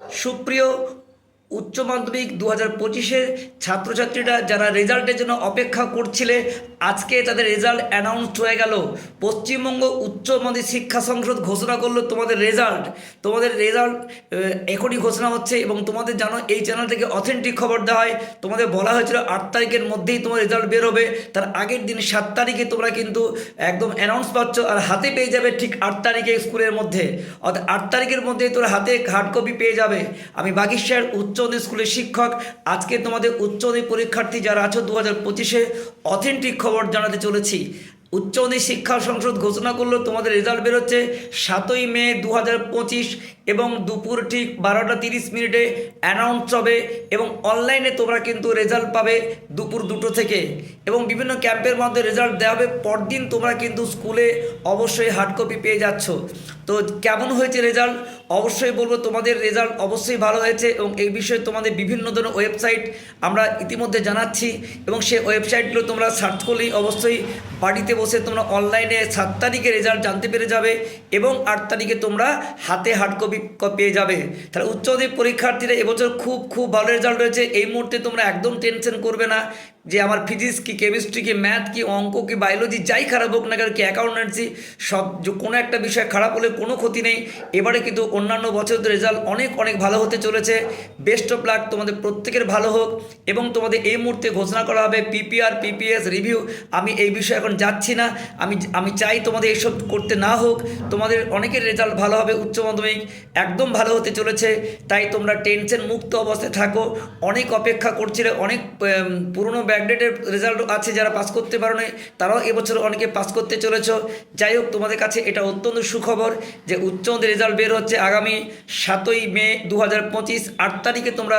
সুপ্রিয় উচ্চ মাধ্যমিক দু হাজার পঁচিশের ছাত্রছাত্রীরা যারা রেজাল্টের জন্য অপেক্ষা করছিলে, আজকে তাদের রেজাল্ট অ্যানাউন্সড হয়ে গেল। পশ্চিমবঙ্গ উচ্চ মাধ্যমিক শিক্ষা সংসদ ঘোষণা করল তোমাদের রেজাল্ট। তোমাদের রেজাল্ট এখনই ঘোষণা হচ্ছে এবং তোমাদের জানো এই চ্যানেল থেকে অথেন্টিক খবর দেওয়া হয়। তোমাদের বলা হয়েছিল আট তারিখের মধ্যেই তোমার রেজাল্ট বের হবে। তার আগের দিন সাত তারিখে তোমরা কিন্তু একদম অ্যানাউন্স পাচ্ছ আর হাতে পেয়ে যাবে ঠিক আট তারিখে স্কুলের মধ্যে। অর্থাৎ আট তারিখের মধ্যে তোরা হাতে হার্ড কপি পেয়ে যাবে। আমি বাগিশার উচ্চ মাধ্যমিক স্কুলের শিক্ষক। আজকে তোমাদের উচ্চ মাধ্যমিক পরীক্ষার্থী যারা আছো দু হাজার পঁচিশে অথেন্টিক খবর জানাতে চলেছি। উচ্চ মাধ্যমিক শিক্ষা সংসদ ঘোষণা করল, তোমাদের রেজাল্ট বেরোচ্ছে সাতই মে দু হাজার পঁচিশ এবং দুপুর ঠিক বারোটা তিরিশ মিনিটে অ্যানাউন্স হবে এবং অনলাইনে তোমরা কিন্তু রেজাল্ট পাবে দুপুর দুটো থেকে। এবং বিভিন্ন ক্যাম্পের মধ্যে রেজাল্ট দেওয়া হবে, পরদিন তোমরা কিন্তু স্কুলে অবশ্যই হার্ড কপি পেয়ে যাচ্ছ। তো কেমন হয়েছে রেজাল্ট অবশ্যই বলব তোমাদের রেজাল্ট অবশ্যই ভালো হয়েছে এবং এই বিষয়ে তোমাদের বিভিন্ন ধরনের ওয়েবসাইট আমরা ইতিমধ্যে জানাচ্ছি এবং সেই ওয়েবসাইটগুলো তোমরা সার্চ করলেই অবশ্যই বাড়িতে বসে তোমরা অনলাইনে সাত তারিখে রেজাল্ট জানতে পেরে যাবে এবং আট তারিখে তোমরা হাতে হার্ড কপি পেয়ে যাবে। তাহলে উচ্চ মাধ্যমিক পরীক্ষার্থীরা এবছর খুব খুব ভালো রেজাল্ট হয়েছে এই মুহূর্তে তোমরা একদম টেনশন করবে না। যে আমার ফিজিক্স কি কেমিস্ট্রি কি ম্যাথ কি, অঙ্ক কি বায়োলজি যাই খারাপ হোক না কেন, কি অ্যাকাউন্টেন্সি সব কোনো একটা বিষয় খারাপ হলে কোনো ক্ষতি নেই। এবারে কিন্তু অন্যান্য বছরের রেজাল্ট অনেক অনেক ভালো হতে চলেছে। বেস্ট অফ লাক তোমাদের প্রত্যেকের ভালো হোক। এবং তোমাদের এই মুহূর্তে ঘোষণা করা হবে পিপিআর পিপিএস রিভিউ আমি এই বিষয়ে এখন যাচ্ছি না। আমি আমি চাই তোমাদের এইসব করতে না হোক। তোমাদের অনেকের রেজাল্ট ভালো হবে উচ্চ মাধ্যমিক। একদম ভালো হতে চলেছে। তাই তোমরা টেনশন মুক্ত অবস্থায় থাকো। অনেক অপেক্ষা করছিলে, অনেক পুরনো ব্যাকডেটের রেজাল্ট আছে, যারা পাস করতে পারো নাই তারাও এবছর অনেকে পাস করতে চলেছ। যাই হোক, তোমাদের কাছে এটা অত্যন্ত সুখবর যে উচ্চ রেজাল্ট বের হচ্ছে আগামী সাতই মে দু হাজার পঁচিশ। আট তারিখে তোমরা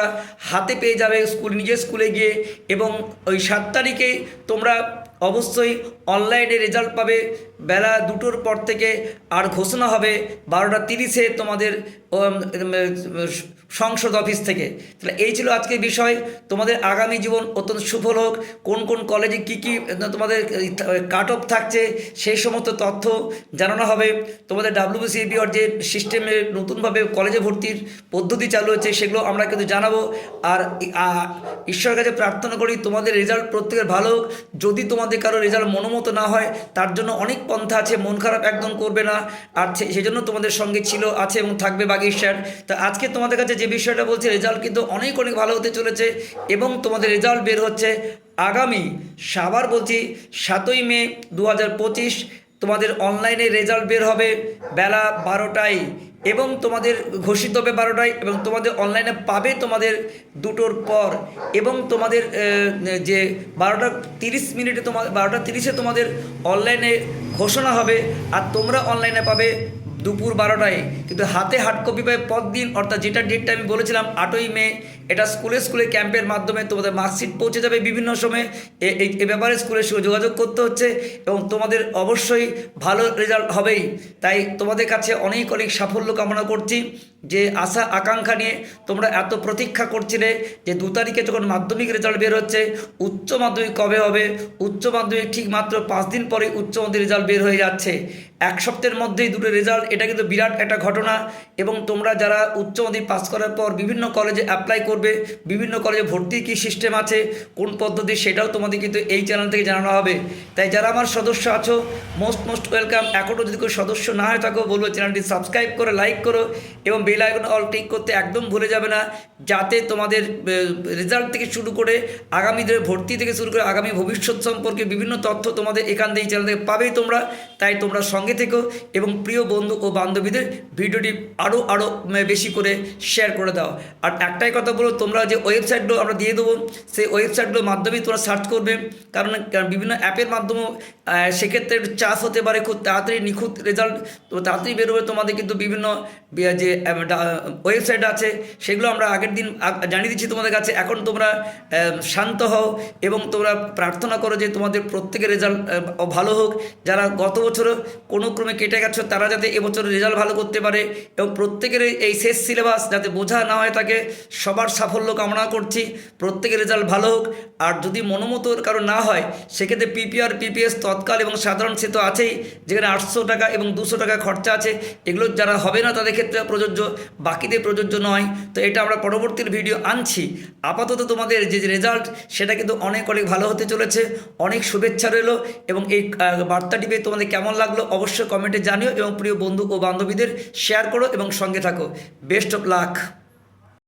হাতে পেয়ে যাবে স্কুল, নিজের স্কুলে গিয়ে এবং ওই সাত তারিখে তোমরা অবশ্যই অনলাইনে রেজাল্ট পাবে। বেলা দুটোর পর থেকে আর ঘোষণা হবে বারোটা তিরিশে তোমাদের সংসদ অফিস থেকে। তাহলে এই ছিল আজকের বিষয়। তোমাদের আগামী জীবন অত্যন্ত সুফল হোক। কোন কোন কলেজে কী কী তোমাদের কাট অফ থাকছে, সেই সমস্ত তথ্য জানানো হবে। তোমাদের ডাব্লিউবিসিবির যে সিস্টেমে নতুনভাবে কলেজে ভর্তির পদ্ধতি চালু হচ্ছে, সেগুলো আমরা কিন্তু জানাব। আর ঈশ্বরের কাছে প্রার্থনা করি, তোমাদের রেজাল্ট প্রত্যেকের ভালো হোক। যদি তোমাদের কারও রেজাল্ট মনোমতো না হয়, তার জন্য অনেক পন্থা আছে, মন খারাপ একদম করবে না। আর সেজন্য তোমাদের সঙ্গে ছিল, আছে এবং থাকবে বাগির স্যার। তা আজকে তোমাদের কাছে যে বিষয়টা বলছি, রেজাল্ট কিন্তু অনেক অনেক ভালো হতে চলেছে এবং তোমাদের রেজাল্ট বের হচ্ছে আগামী সাবার বলছি সাতই মে দু হাজার পঁচিশ তোমাদের অনলাইনে রেজাল্ট বের হবে বেলা বারোটায় এবং তোমাদের ঘোষিত হবে বারোটায় এবং তোমাদের অনলাইনে পাবে তোমাদের দুটোর পর এবং তোমাদের যে বারোটা তিরিশ মিনিটে তোমাদের বারোটা তিরিশে তোমাদের অনলাইনে ঘোষণা হবে আর তোমরা অনলাইনে পাবে দুপুর বারোটায়। কিন্তু হাতে হার্ড কপি পাবে পর দিন অর্থাৎ যেটা ডেটটা আমি বলেছিলাম আটই মে এটা স্কুলে স্কুলে ক্যাম্পের মাধ্যমে তোমাদের মার্কশিট পৌঁছে যাবে বিভিন্ন সময়ে। এ- ব্যাপারে স্কুলের সঙ্গে যোগাযোগ করতে হচ্ছে এবং তোমাদের অবশ্যই ভালো রেজাল্ট হবেই। তাই তোমাদের কাছে অনেক অনেক সাফল্য কামনা করছি যে আশা, আকাঙ্ক্ষা নিয়ে তোমরা এত প্রতীক্ষা করছিলে যে দু তারিখে যখন মাধ্যমিক রেজাল্ট বের হচ্ছে, উচ্চ মাধ্যমিক কবে হবে? উচ্চ মাধ্যমিক ঠিক মাত্র পাঁচ দিন পরে উচ্চ মাধ্যমিক রেজাল্ট বের হয়ে যাচ্ছে। এক সপ্তাহের মধ্যেই দুটো রেজাল্ট, এটা কিন্তু বিরাট একটা ঘটনা এবং তোমরা যারা উচ্চ মাধ্যমিক পাস করার পর বিভিন্ন কলেজে অ্যাপ্লাই করবে, বিভিন্ন কলেজে ভর্তির কী সিস্টেম আছে, কোন পদ্ধতি সেটাও তোমাদের কিন্তু এই চ্যানেল থেকে জানানো হবে। তাই যারা আমার সদস্য আছো মোস্ট মোস্ট ওয়েলকাম এখনও যদি কোনো সদস্য না হয়ে থাকো, বলব চ্যানেলটি সাবস্ক্রাইব করে লাইক করো এবং বেল আইকন অল ক্লিক করতে একদম ভুলে যাবে না, যাতে তোমাদের রেজাল্ট থেকে শুরু করে আগামী ভর্তি থেকে শুরু করে আগামী ভবিষ্যৎ সম্পর্কে বিভিন্ন তথ্য তোমাদের এখান থেকে চ্যানেল থেকে পাবেই তোমরা। তাই তোমরা সঙ্গে থেকো এবং প্রিয় বন্ধু ও বান্ধবীদের ভিডিওটি আরও আরও বেশি করে শেয়ার করে দাও। আর একটাই কথা বলো তোমরা যে ওয়েবসাইটগুলো আমরা দিয়ে দেবো, সেই ওয়েবসাইটগুলোর মাধ্যমেই তোমরা সার্চ করবে। কারণ বিভিন্ন অ্যাপের মাধ্যমেও সেক্ষেত্রে একটু চাষ হতে পারে, খুব তাড়াতাড়ি নিখুঁত রেজাল্ট তো তাড়াতাড়ি বেরোবে। তোমাদের কিন্তু বিভিন্ন বি- যে ওয়েবসাইট আছে, সেগুলো আমরা আগের দিন জানিয়ে দিচ্ছি তোমাদের কাছে। এখন তোমরা শান্ত হও এবং তোমরা প্রার্থনা করো যে তোমাদের প্রত্যেকের রেজাল্ট ভালো হোক। যারা গত বছরও কোনো ক্রমে কেটে গেছো, তারা যাতে এবছর রেজাল্ট ভালো করতে পারে এবং প্রত্যেকের এই শেষ সিলেবাস যাতে বোঝা না হয় থাকে, সবার সাফল্য কামনা করছি। প্রত্যেকের রেজাল্ট ভালো হোক। আর যদি মনোমতো কারও না হয়, সেক্ষেত্রে পিপিআর পিপিএস তৎকাল এবং সাধারণ সে তো আছেই। যেখানে আটশো টাকা এবং দুশো টাকা খরচা আছে, এগুলো যারা হবে না তাদের ক্ষেত্রে প্রযোজ্য, বাকিদের প্রযোজ্য নয়। তো এটা আমরা পরবর্তী ভিডিও আনছি। আপাতত তোমাদের যে রেজাল্ট সেটা কিন্তু অনেক অনেক ভালো হতে চলেছে। অনেক শুভেচ্ছা রইল এবং এই বার্তাটি পেয়ে তোমাদের কেমন লাগল অবশ্যই কমেন্টে জানিও এবং প্রিয় বন্ধু ও বান্ধবীদের শেয়ার করো এবং সঙ্গে থাকো। Best of luck